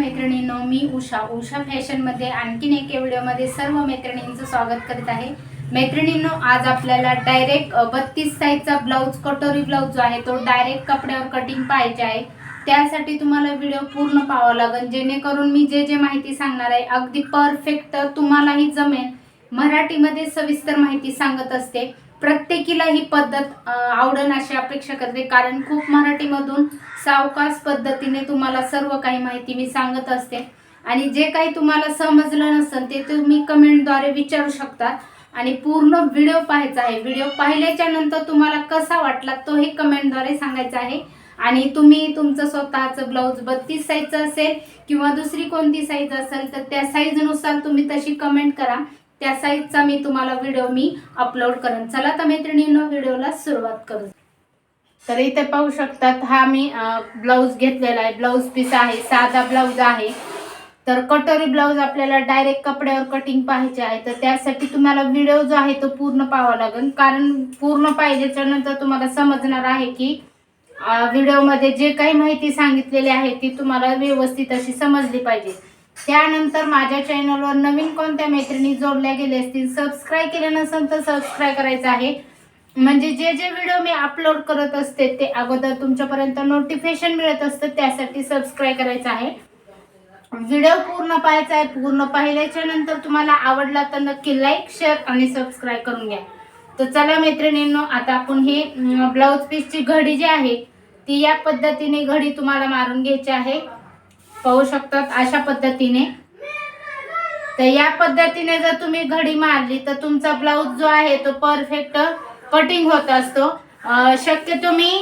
मैत्रिणींनो मी उषा. उषा फॅशनमध्ये आणखीन एक व्हिडिओमध्ये सर्व मैत्रिणींचं स्वागत करीत आहे. मैत्रिणींनो आज आपल्याला डायरेक्ट बत्तीस साईजचा ब्लाऊज कटोरी ब्लाऊज जो आहे तो डायरेक्ट कपड्यावर कटिंग पाहिजे आहे. त्यासाठी तुम्हाला व्हिडिओ पूर्ण पाहावा लागेल. जेणेकरून मी जे जे माहिती सांगणार आहे अगदी परफेक्ट तुम्हालाही जमेल. मराठीमध्ये सविस्तर माहिती सांगत असते. प्रत्येकीला ही पद्धत अ, आवडेल अशी अपेक्षा करते. कारण खूप मराठीमधून सावकाश पद्धतीने तुम्हाला सर्व काही माहिती मी सांगत असते. आणि जे काही तुम्हाला समजलं नसेल ते तुम्ही कमेंटद्वारे विचारू शकता. आणि पूर्ण व्हिडिओ पाहायचा आहे. व्हिडिओ पाहिल्याच्या नंतर तुम्हाला कसा वाटला तो हे कमेंटद्वारे सांगायचा आहे. आणि तुम्ही तुमचं स्वतःचं ब्लाऊज बत्तीस साईजचं असेल किंवा दुसरी कोणती साईज असेल तर त्या साईजनुसार तुम्ही तशी कमेंट करा. त्या साईजचा मी तुम्हाला व्हिडिओ मी अपलोड करेन. चला तर मैत्रिणींनो व्हिडिओला सुरुवात करू. तर इथे पाहू शकतात हा मी ब्लाऊज घेतलेला आहे. ब्लाऊज पीस आहे साधा ब्लाऊज आहे. तर कटोरी ब्लाऊज आपल्याला डायरेक्ट कपड्यावर कटिंग पाहायचे आहे. तर त्यासाठी तुम्हाला व्हिडिओ जो आहे तो पूर्ण पाहावा लागेल. कारण पूर्ण पाहिजेच्या नंतर तुम्हाला समजणार आहे की व्हिडिओमध्ये जे काही माहिती सांगितलेली आहे ती तुम्हाला व्यवस्थित अशी समजली पाहिजे. त्यानंतर माझ्या चॅनलवर नवीन कोणत्या मैत्रिणी जोडल्या गेले असतील सबस्क्राईब केले नसेल तर सबस्क्राईब करायचं आहे. म्हणजे जे जे व्हिडिओ मी अपलोड करत असते ते अगोदर तुमच्यापर्यंत नोटिफिकेशन मिळत असतं त्यासाठी सबस्क्राईब करायचं आहे. व्हिडिओ पूर्ण पाहायचा आहे पूर्ण पाहिल्याच्या नंतर तुम्हाला आवडला तर नक्की लाईक शेअर आणि सबस्क्राईब करून घ्या. तर चला मैत्रिणींनो आता आपण ही ब्लाऊज पीसची घडी जी आहे ती या पद्धतीने घडी तुम्हाला मारून घ्यायची आहे. पाहू शकतात अशा पद्धतीने. तर या पद्धतीने जर तुम्ही घडी मारली तर तुमचा ब्लाऊज जो आहे तो परफेक्ट कटिंग होत असतो. शक्य तुम्ही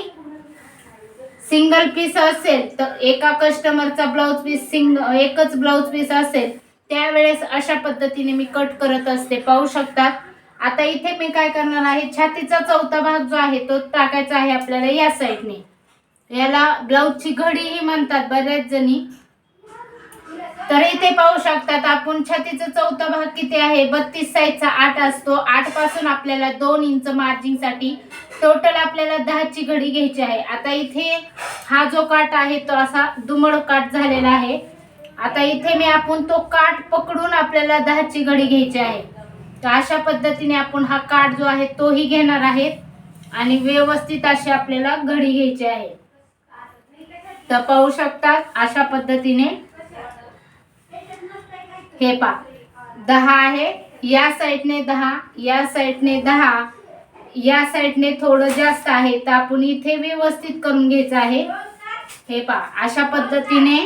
सिंगल पीस असेल तर एका कस्टमरचा ब्लाऊज पीस सिंग एकच ब्लाऊज पीस असेल त्यावेळेस अशा पद्धतीने मी कट करत असते. पाहू शकतात. आता इथे मी काय करणार आहे छातीचा चौथा भाग जो आहे तो टाकायचा आहे आपल्याला या साईडने याला ब्लाऊजची घडीही म्हणतात बऱ्याच जणी. तर इथे पाहू शकतात आपण छातीचा चौथा भाग किती आहे? बत्तीस साईजचा आठ असतो. आठपासून आपल्याला दोन इंच मार्जिंगसाठी टोटल आपल्याला दहाची घडी घ्यायची आहे. आता इथे हा जो काठ आहे तो असा दुमड काठ झालेला आहे. आता इथे मी आपण तो काठ पकडून आपल्याला दहाची घडी घ्यायची आहे. तर अशा पद्धतीने आपण हा काठ जो आहे तोही घेणार आहे आणि व्यवस्थित अशी आपल्याला घडी घ्यायची आहे. तर पाहू शकतात अशा पद्धतीने हे पा दहा आहे. या साईडने दहा या साईडने दहा या साईडने थोडं जास्त आहे. तर आपण इथे व्यवस्थित करून घ्यायचं आहे. हे पा अशा पद्धतीने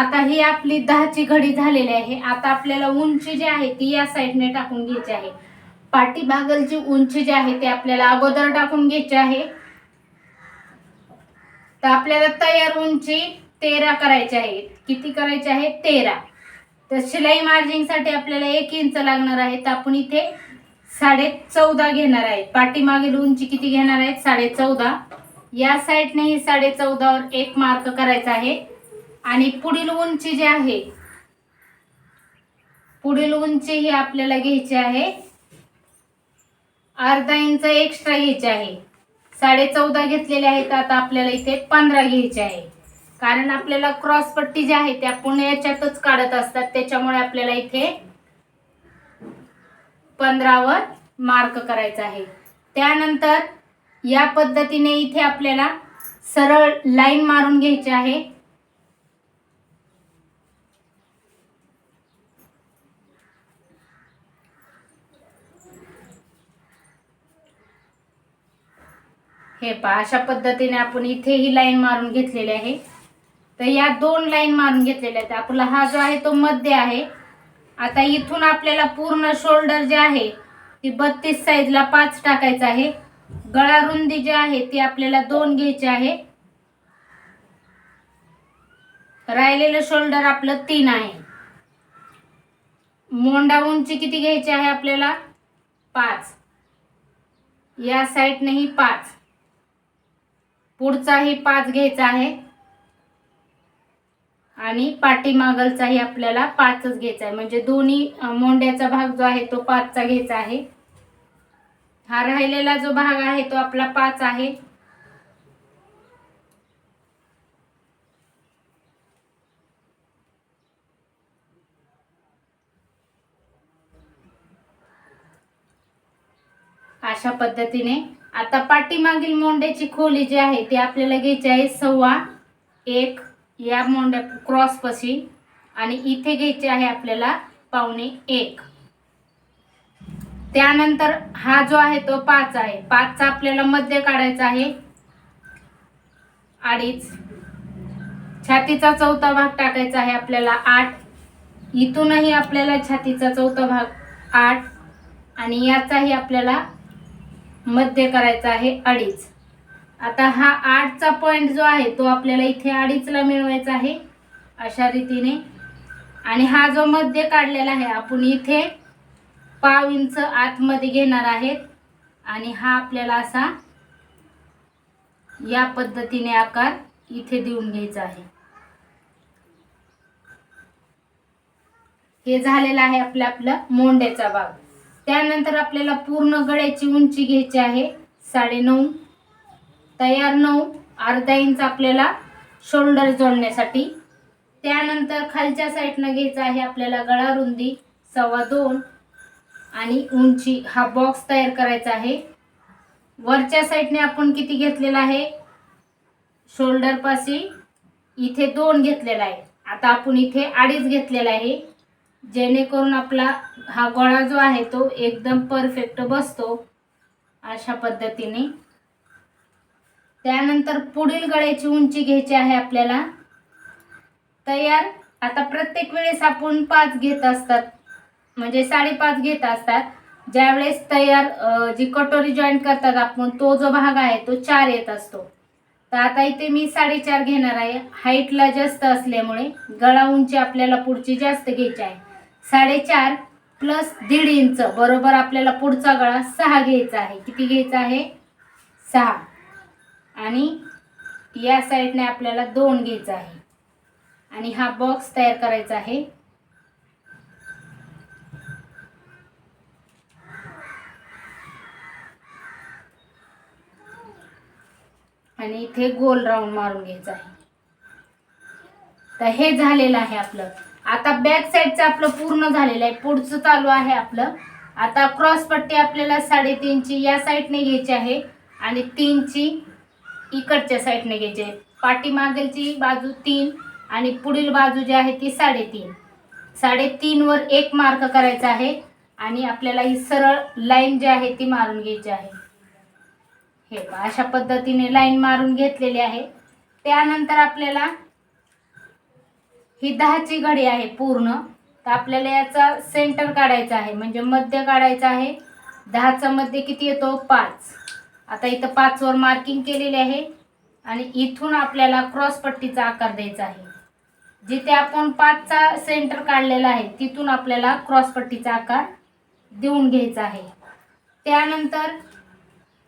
आता ही आपली दहाची घडी झालेली आहे. आता आपल्याला उंची जी आहे ती या साईडने टाकून घ्यायची आहे. पाठीभागलची उंची जी आहे ती आपल्याला अगोदर टाकून घ्यायची आहे. तर आपल्याला तयार उंची तेरा करायची आहे. किती करायची आहे? तेरा. तर शिलाई मार्जिंगसाठी आपल्याला एक इंच लागणार आहे. तर आपण इथे साडे चौदा घेणार आहे. पाठीमागील उंची किती घेणार आहेत साडे चौदा या साईडने ही साडे चौदावर एक मार्क करायचा आहे. आणि पुढील उंची जी आहे पुढील उंची ही आपल्याला घ्यायची आहे. अर्धा इंच एक्स्ट्रा घ्यायची आहे. साडे चौदा घेतलेले आहेत आता आपल्याला इथे पंधरा घ्यायचे आहे. कारण आपल्याला क्रॉस पट्टी जी आहे त्या पुणे याच्यातच काढत असतात. त्याच्यामुळे आपल्याला इथे पंधरावर मार्क करायचा आहे. त्यानंतर या पद्धतीने इथे आपल्याला सरळ लाईन मारून घ्यायची आहे. हे पहा अशा पद्धतीने आपण इथे ही लाईन मारून घेतलेली आहे. तर या दोन लाईन मारून घेतलेल्या आहेत. आपला हा जो आहे तो मध्य आहे. आता इथून आपल्याला पूर्ण शोल्डर जे आहे ती बत्तीस साईजला पाच टाकायचं आहे. गळा रुंदी जी आहे ती आपल्याला दोन घ्यायची आहे. राहिलेलं शोल्डर आपलं तीन आहे. मोंडा उंची किती घ्यायची आहे आपल्याला? पाच. या साईडनेही पाच. पुढचाही पाच घ्यायचा आहे. आणि पाठीमागलचाही आपल्याला पाचच घ्यायचा आहे. म्हणजे दोन्ही मोंड्याचा भाग जो आहे तो पाचचा घ्यायचा आहे. हा राहिलेला जो भाग आहे तो आपला पाच आहे. अशा पद्धतीने आता पाठीमागील मोंड्याची खोली जी आहे ती आपल्याला घ्यायची आहे सव्वा एक या मोंड्या क्रॉसपाशी आणि इथे घ्यायची आहे आपल्याला पावणे एक. त्यानंतर हा जो आहे तो पाच आहे. पाचचा आपल्याला मध्य काढायचा आहे. अडीच. छातीचा चौथा भाग टाकायचा आहे आपल्याला आठ. इथूनही आपल्याला छातीचा चौथा भाग आठ. आणि याचाही आपल्याला मध्य करायचा आहे अडीच. आता हा आठचा पॉईंट जो आहे तो आपल्याला इथे अडीचला मिळवायचा आहे. अशा रीतीने. आणि हा जो मध्य काढलेला आहे आपण इथे पाव इंच आतमध्ये घेणार आहेत. आणि हा आपल्याला असा या पद्धतीने आकार इथे देऊन घ्यायचा आहे. हे झालेलं आहे आपलं आपलं मोंड्याचा भाग. त्यानंतर आपल्याला पूर्ण गळ्याची उंची घ्यायची आहे. साडेनऊ. तयार नऊ. अर्धा इंच आपल्याला शोल्डर जोडण्यासाठी. त्यानंतर खालच्या साईडनं घ्यायचं आहे आपल्याला गळा रुंदी सव्वा दोन. आणि उंची हा बॉक्स तयार करायचा आहे. वरच्या साईडने आपण किती घेतलेला आहे? शोल्डरपाशी इथे दोन घेतलेला आहे. आता आपण इथे अडीच घेतलेला आहे. जेणेकरून आपला हा गोळा जो आहे तो एकदम परफेक्ट बसतो अशा पद्धतीने. त्यानंतर पुढील गळ्याची उंची घ्यायची आहे आपल्याला. तयार. आता प्रत्येक वेळेस आपण पाच घेत असतात. म्हणजे साडेपाच घेत असतात. ज्यावेळेस तयार जी कटोरी जॉईंट करतात आपण तो जो भाग आहे तो चार येत असतो. तर आता इथे मी साडेचार घेणार आहे. हाईटला जास्त असल्यामुळे गळा उंची आपल्याला पुढची जास्त घ्यायची आहे. साडेचार प्लस दीड इंच. बरोबर आपल्याला पुढचा गळा सहा घ्यायचा आहे. किती घ्यायचा आहे? सहा. आणि या साईडने आपल्याला दोन घ्यायचा आहे. आणि हा बॉक्स तयार करायचा आहे. आणि इथे गोल राऊंड मारून घ्यायचा आहे. तर हे झालेलं आहे आपलं. आता बॅक साईडचं आपलं पूर्ण झालेलं आहे. पुढचं चालू आहे आपलं. आता क्रॉस पट्टी आपल्याला साडेतीनची या साईडने घ्यायची आहे आणि तीनची इकडच्या साईडने घ्यायची आहे. पाठीमागेलची बाजू तीन आणि पुढील बाजू जी आहे ती साडेतीन. साडेतीनवर एक मार्क करायचा आहे आणि आपल्याला ही सरळ लाईन जी आहे ती मारून घ्यायची आहे. हे अशा पद्धतीने लाईन मारून घेतलेली आहे. त्यानंतर आपल्याला ही दहाची घडी आहे पूर्ण. तर आपल्याला याचा सेंटर काढायचा आहे. म्हणजे मध्य काढायचा आहे. दहाचा मध्य किती येतो? पाच. आता इथं पाचवर मार्किंग केलेली आहे. आणि इथून आपल्याला क्रॉस पट्टीचा आकार द्यायचा आहे. जिथे आपण पाचचा सेंटर काढलेला आहे तिथून आपल्याला क्रॉसपट्टीचा आकार देऊन घ्यायचा आहे. त्यानंतर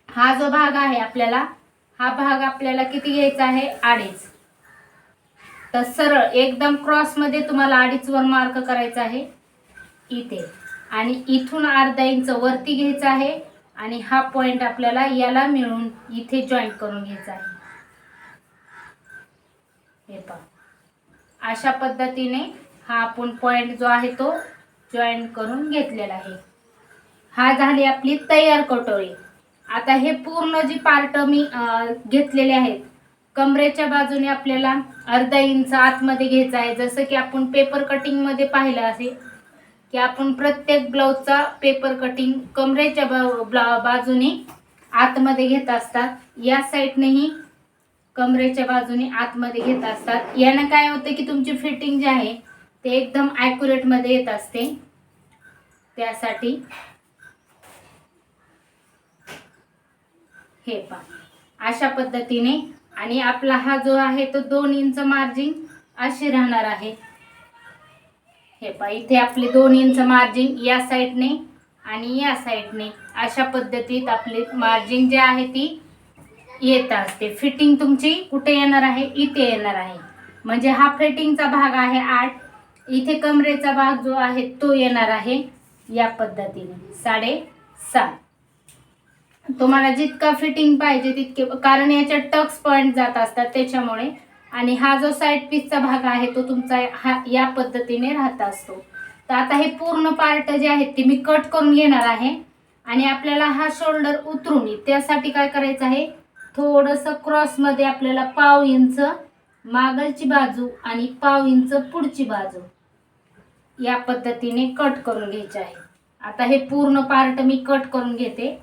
हा जो भाग आहे आपल्याला हा भाग आपल्याला किती घ्यायचा आहे? आडेच तर सरळ एकदम क्रॉसमध्ये तुम्हाला अडीचवर मार्क करायचा आहे. इथे. आणि इथून अर्धा इंच वरती घ्यायचा आहे. आणि हा पॉइंट आपल्याला याला मिळून इथे जॉईंट करून घ्यायचा आहे. हे पहा. अशा पद्धतीने हा आपण पॉइंट जो आहे तो जॉईंट करून घेतलेला आहे. हा झाली आपली तयार कटोरी. आता हे पूर्ण जी पार्ट मी घेतलेले आहेत कमरेच्या बाजूने आपल्याला अर्धा इंच आतमध्ये घ्यायचा आहे. जसं की आपण पेपर कटिंगमध्ये पाहिलं असेल की आपण प्रत्येक ब्लाऊजचा पेपर कटिंग कमरेच्या बा ब्ला बाजूने आतमध्ये घेत असतात. या साईडनेही कमरेच्या बाजूने आतमध्ये घेत असतात. यानं काय होतं की तुमची फिटिंग जी आहे ते एकदम ॲक्युरेटमध्ये येत असते. त्यासाठी हे पहा. अशा पद्धतीने आणि आपला हा जो आहे तो दोन इंच मार्जिन अशी राहणार आहे. हे पहा इथे आपले दोन इंच मार्जिन या साईडने आणि या साईडने अशा पद्धतीत आपली मार्जिन जे आहे ती येत असते. फिटिंग तुमची कुठे येणार आहे? इथे येणार आहे. म्हणजे हा फिटिंगचा भाग आहे आठ. इथे कमरेचा भाग जो आहे तो येणार आहे या पद्धतीने. साडे सात. तुम्हाला जितका फिटिंग पाहिजे तितके कारण याच्यात टक्स पॉइंट जात असतात त्याच्यामुळे. आणि हा जो साईड पीसचा भाग आहे तो तुमचा हा या पद्धतीने राहत असतो. तर आता हे पूर्ण पार्ट जे आहेत ते मी कट करून घेणार आहे. आणि आपल्याला हा शोल्डर उतरून त्यासाठी काय करायचं आहे? थोडंसं क्रॉसमध्ये आपल्याला पाव इंच मागलची बाजू आणि पाव इंच पुढची बाजू या पद्धतीने कट करून घ्यायचे आहे. आता हे पूर्ण पार्ट मी कट करून घेते.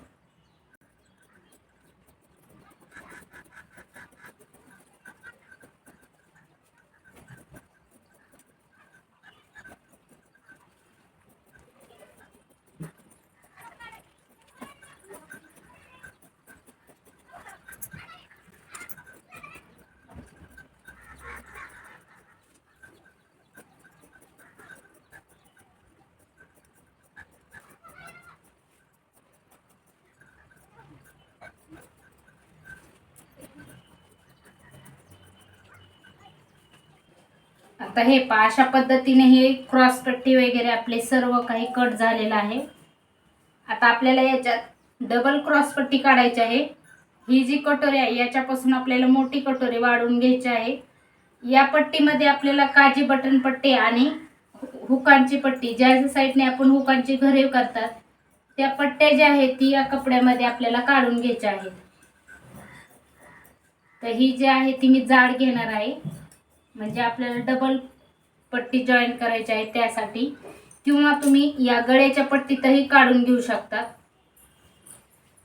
आता हे पहा अशा पद्धतीने हे क्रॉस पट्टी वगैरे आपले सर्व काही कट झालेलं आहे. आता आपल्याला याच्यात डबल क्रॉस पट्टी काढायची आहे. ही जी कटोरी आहे याच्यापासून आपल्याला मोठी कटोरी वाढवून घ्यायची आहे. या पट्टीमध्ये आपल्याला काजी बटन पट्टी आणि हु- हुकांची पट्टी ज्या साईडने आपण हुकांची घरे करतात त्या पट्ट्या ज्या आहेत ती या कपड्यामध्ये आपल्याला काढून घ्यायच्या आहेत. तर ही जी आहे ती मी जाड घेणार आहे. म्हणजे आपल्याला डबल पट्टी जॉईन करायची आहे त्यासाठी. किंवा तुम्ही या गळ्याच्या पट्टीतही काढून घेऊ शकता.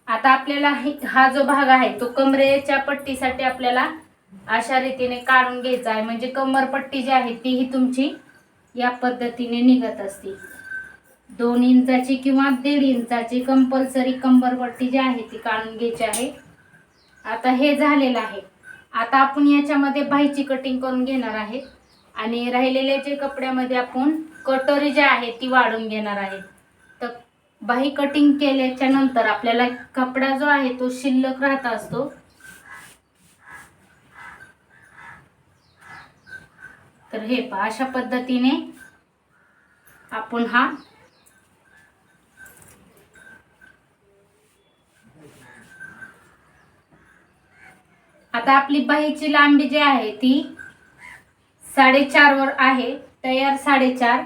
आता आपल्याला हा जो भाग आहे तो कमरेच्या पट्टीसाठी आपल्याला अशा रीतीने काढून घ्यायचा आहे. म्हणजे कमरपट्टी जी आहे तीही तुमची या पद्धतीने निघत असते. दोन इंचाची किंवा दीड इंचाची कंपल्सरी कंबरपट्टी जी आहे ती काढून घ्यायची आहे. आता हे झालेलं आहे. आता आपण याच्यामध्ये भाईची कटिंग करून घेणार आहे. आणि राहिलेल्या जे कपड्यामध्ये आपण कटोरी जी आहे ती वाढून घेणार आहे. तर बाही कटिंग केल्याच्यानंतर आपल्याला कपडा जो आहे तो शिल्लक राहत असतो. तर हे पहा अशा पद्धतीने आपण हा आता आपली बाहीची लांबी जी आहे ती साडेचार वर आहे. तयार साडेचार.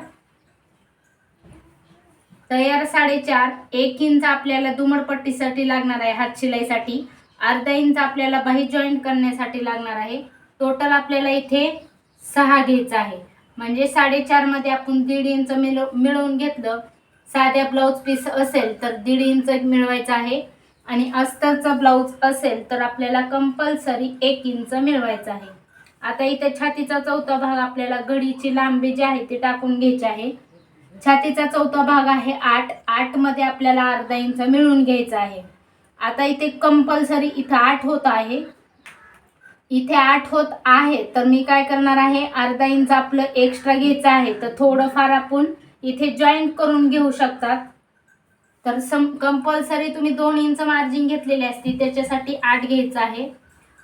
तयार साडेचार. एक इंच आपल्याला दुमडपट्टीसाठी लागणार आहे हात शिलाईसाठी. अर्धा इंच आपल्याला बाही जॉईंट करण्यासाठी लागणार आहे. टोटल आपल्याला इथे सहा घ्यायचं आहे. म्हणजे साडेचारमध्ये आपण दीड इंच मिळव मिळवून घेतलं. साध्या ब्लाऊज पीस असेल तर दीड इंच मिळवायचं आहे. आणि अस्तरचा ब्लाऊज असेल तर आपल्याला कंपल्सरी एक इंच मिळवायचं आहे. आता इथे छातीचा चौथा भाग आपल्याला घडीची लांबी जी आहे ती टाकून घ्यायची आहे. छातीचा चौथा भाग आहे आठ आठमध्ये आपल्याला अर्धा इंच मिळून घ्यायचा आहे. आता इथे कंपल्सरी इथं आठ होत आहे. इथे आठ होत आहे तर मी काय करणार आहे? अर्धा इंच आपलं एक्स्ट्रा घ्यायचं आहे. तर थोडंफार आपण इथे जॉईंट करून घेऊ शकतात. तर सम कंपल्सरी तुम्ही दोन इंच मार्जिन घेतलेली असती त्याच्यासाठी आठ घ्यायचं आहे.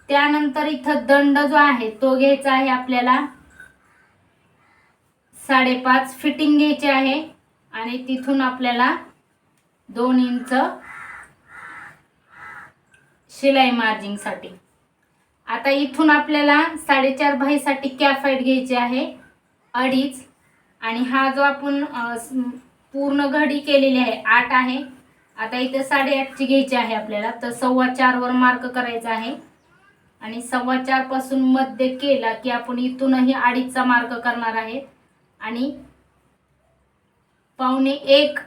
त्यानंतर इथं दंड जो आहे तो घ्यायचा आहे आपल्याला साडेपाच फिटिंग घ्यायची आहे. आणि तिथून आपल्याला दोन इंच शिलाई मार्जिंगसाठी आता इथून आपल्याला साडेचार बाहीसाठी कॅफाईट घ्यायची आहे अडीच. आणि हा जो आपण पूर्ण घडी केलेली आहे. आठ आहे. आता इथे साडेआठची घ्यायची आहे आपल्याला. तर सव्वा चारवर मार्क करायचा आहे. आणि सव्वा चारपासून मध्य केला की आपण इथूनही अडीचचा मार्क करणार आहे. आणि पावणे एक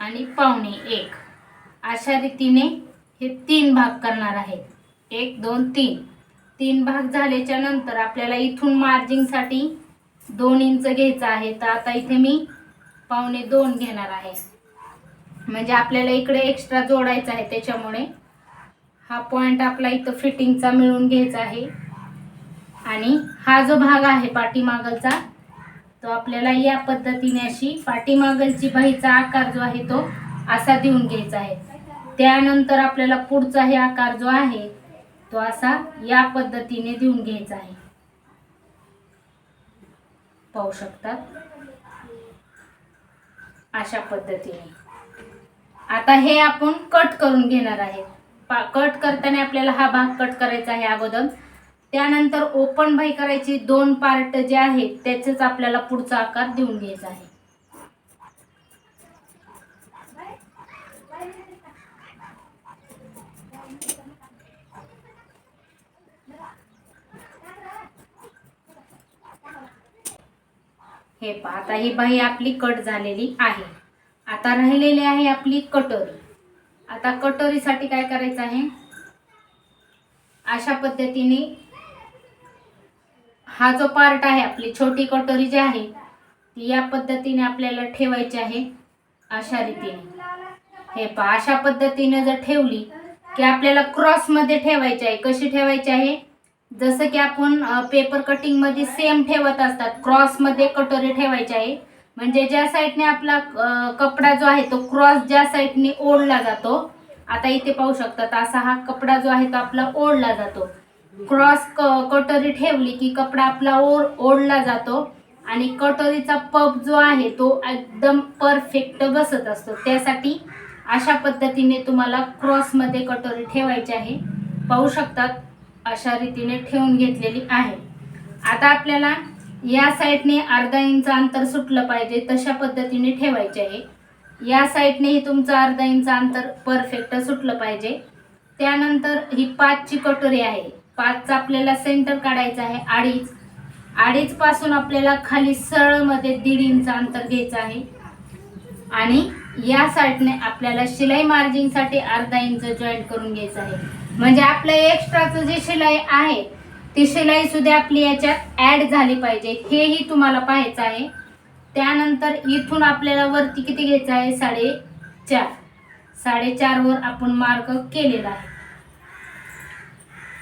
आणि पावणे एक. अशा रीतीने हे तीन भाग करणार आहे. एक दोन तीन. तीन भाग झाल्याच्यानंतर आपल्याला इथून मार्जिंगसाठी दोन इंच घ्यायचं आहे. तर आता इथे मी पावणे दोन घेणार आहे. म्हणजे आपल्याला इकडे एक्स्ट्रा जोडायचा आहे त्याच्यामुळे. हा पॉइंट आपला इथं फिटिंगचा मिळून घ्यायचा आहे. आणि हा जो भाग आहे पाठीमागलचा तो आपल्याला या पद्धतीने अशी पाठीमागलची बाईचा आकार जो आहे तो असा देऊन घ्यायचा आहे. त्यानंतर आपल्याला पुढचा हे आकार जो आहे तो असा या पद्धतीने देऊन घ्यायचा आहे. पाहू शकतात अशा पद्धतीने. आता हे आपण कट करून घेणार आहे. पा कट करताना आपल्याला हा भाग कट करायचा आहे अगोदर. त्यानंतर ओपन बाई करायची दोन पार्ट जे आहेत त्याचेच आपल्याला पुढचा आकार देऊन घ्यायचा आहे. हे पहा आता ही बाई आपली कट झालेली आहे. आता राहिलेली आहे आपली कटोरी. आता कटोरीसाठी काय करायचं आहे? अशा पद्धतीने हा जो पार्ट आहे आपली छोटी कटोरी जी आहे ती या पद्धतीने आपल्याला ठेवायची आहे. अशा रीतीने. हे पहा अशा पद्धतीने जर ठेवली की आपल्याला क्रॉसमध्ये ठेवायची आहे कशी ठेवायची आहे? जसं की आपण पेपर कटिंगमध्ये सेम ठेवत असतात. क्रॉसमध्ये कटोरी ठेवायची आहे. म्हणजे ज्या साईडने आपला कपडा जो आहे तो क्रॉस ज्या साईडने ओढला जातो आता इथे पाहू शकतात असा हा कपडा जो आहे तो आपला ओढला जातो. क्रॉस क कटोरी ठेवली की कपडा आपला ओढ ओढला जातो आणि कटोरीचा पप जो आहे तो एकदम परफेक्ट बसत असतो. त्यासाठी अशा पद्धतीने तुम्हाला क्रॉसमध्ये कटोरी ठेवायची आहे. पाहू शकतात अशा रीतीने ठेवून घेतलेली आहे. आता आपल्याला या साईडने अर्धा इंच अंतर सुटलं पाहिजे तशा पद्धतीने ठेवायचे आहे. या साईडनेही तुमचं अर्धा इंच अंतर परफेक्ट सुटलं पाहिजे. त्यानंतर ही पाचची कटोरी आहे. पाचचा आपल्याला सेंटर काढायचं आहे अडीच. अडीचपासून आपल्याला खाली सरळमध्ये दीड इंच अंतर घ्यायचं आहे. आणि या साईडने आपल्याला शिलाई मार्जिनसाठी अर्धा इंच जॉईंट करून घ्यायचं आहे. म्हणजे आपलं एक्स्ट्राचं जे शिलाई आहे ती शिलाई सुद्धा आपली याच्यात ऍड झाली पाहिजे. हेही तुम्हाला पाहायचं आहे. त्यानंतर इथून आपल्याला वरती किती घ्यायचं आहे? साडेचार. साडेचार वर आपण मार्क केलेला आहे.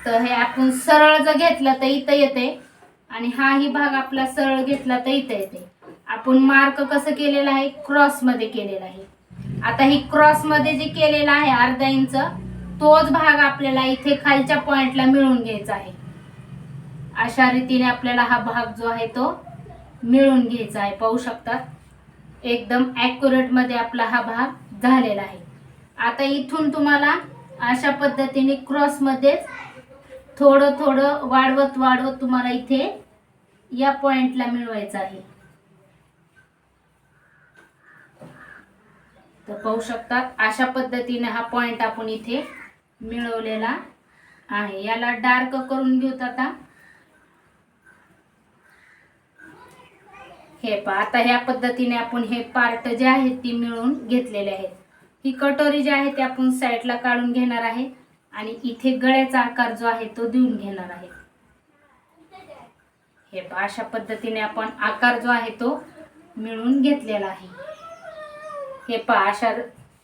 तर हे आपण सरळ जर घेतलं तर इथं येते. आणि हाही भाग आपला सरळ घेतला तर इथं येते. आपण मार्क कसं केलेलं आहे? क्रॉसमध्ये केलेला आहे. आता ही क्रॉसमध्ये जे केलेलं आहे अर्धा इंच तोच भाग आपल्याला इथे खालच्या पॉइंटला मिळून घ्यायचा आहे. अशा रीतीने आपल्याला हा भाग जो आहे तो मिळून घ्यायचा आहे. पाहू शकतात एकदम ॲक्युरेटमध्ये आपला हा भाग झालेला आहे. आता इथून तुम्हाला अशा पद्धतीने क्रॉसमध्येच थोडं थोडं वाढवत वाढवत तुम्हाला इथे या पॉइंटला मिळवायचं आहे. तर पाहू शकतात अशा पद्धतीने हा पॉइंट आपण इथे मिळवलेला आहे. याला डार्क करून घेऊत आता. हे पहा आता ह्या पद्धतीने आपण हे पार्ट जे आहेत ती मिळवून घेतलेले आहेत. ही कटोरी जी आहे ती आपण साईडला काढून घेणार आहे आणि इथे गळ्याचा आकार जो आहे तो देऊन घेणार आहे. हे पहा अशा पद्धतीने आपण आकार जो आहे तो मिळून घेतलेला आहे. हे पहा अशा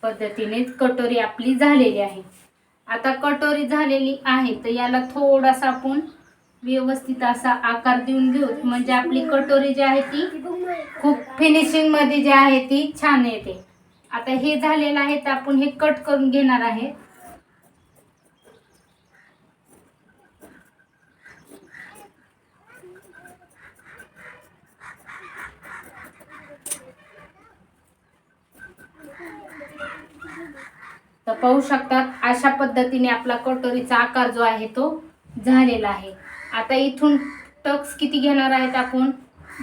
पद्धतीने कटोरी आपली झालेली आहे. आता कटोरी झालेली आहे तर याला थोडासा आपण व्यवस्थित असा आकार देऊन घेऊ. म्हणजे आपली कटोरी जी आहे ती खूप फिनिशिंगमध्ये जी आहे ती छान येते. आता हे झालेलं आहे तर आपण हे कट करून घेणार आहे. तर पाहू शकतात अशा पद्धतीने आपला कटोरीचा आकार जो आहे तो झालेला आहे. आता इथून टक्स किती घेणार आहेत आपण?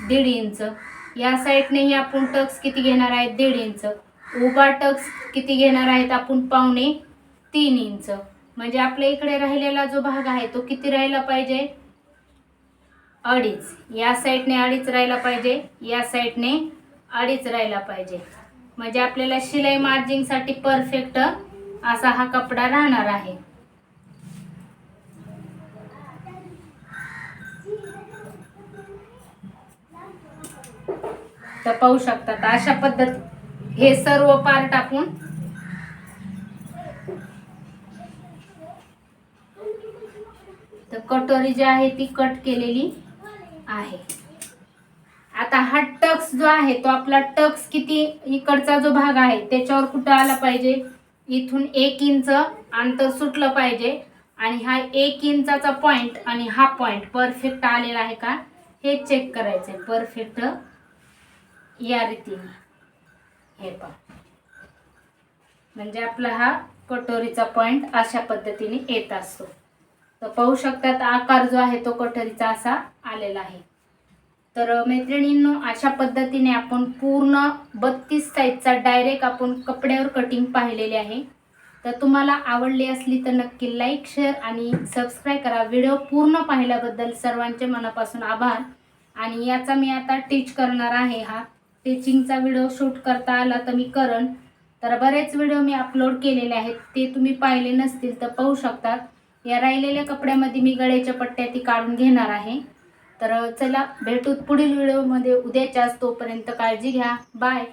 दीड इंच. या साईडनेही आपण टक्स किती घेणार आहेत? दीड इंच. उभा टक्स किती घेणार आहेत आपण? पावणे तीन इंच. म्हणजे आपल्या इकडे राहिलेला जो भाग आहे तो किती राहिला पाहिजे? अडीच. या साईडने अडीच राहिला पाहिजे. या साईडने अडीच राहिला पाहिजे. म्हणजे आपल्याला शिलाई मार्जिंगसाठी परफेक्ट असा हा कपडा राहणार आहे. तर पाहू शकतात अशा पद्धत हे सर्व पार्ट आपण तर कटोरी जी आहे ती कट केलेली आहे. आता हा टक्स जो आहे तो आपला टक्स किती इकडचा जो भाग आहे त्याच्यावर कुठं आला पाहिजे? इथून एक इंच अंतर सुटलं पाहिजे. आणि हा एक इंचाचा पॉइंट आणि हा पॉइंट परफेक्ट आलेला आहे का? हे चेक करायचं आहे परफेक्ट या रीतीने. हे पण म्हणजे आपला हा कटोरीचा पॉइंट अशा पद्धतीने येत असतो. तर पाहू शकतात आकार जो आहे तो कटोरीचा असा आलेला आहे. तर मैत्रिणींनो अशा पद्धतीने आपण पूर्ण बत्तीस साईजचा डायरेक्ट आपण कपड्यावर कटिंग पाहिलेली आहे. तर तुम्हाला आवडली असली तर नक्की लाईक शेअर आणि सबस्क्राईब करा. व्हिडिओ पूर्ण पाहिल्याबद्दल सर्वांचे मनापासून आभार. आणि याचा मी आता टीच करणार आहे हा. टीचिंगचा व्हिडिओ शूट करता आला तर मी करन तर बरेच व्हिडिओ मी अपलोड केलेले आहेत. ते तुम्ही पाहिले नसतील तर पाहू शकतात या राहिलेल्या कपड्यामध्ये मी गळ्याच्या पट्ट्या ती काढून घेणार आहे. तर चला भेटूत पुढील व्हिडिओमध्ये. उद्याच्याच तोपर्यंत काळजी घ्या. बाय.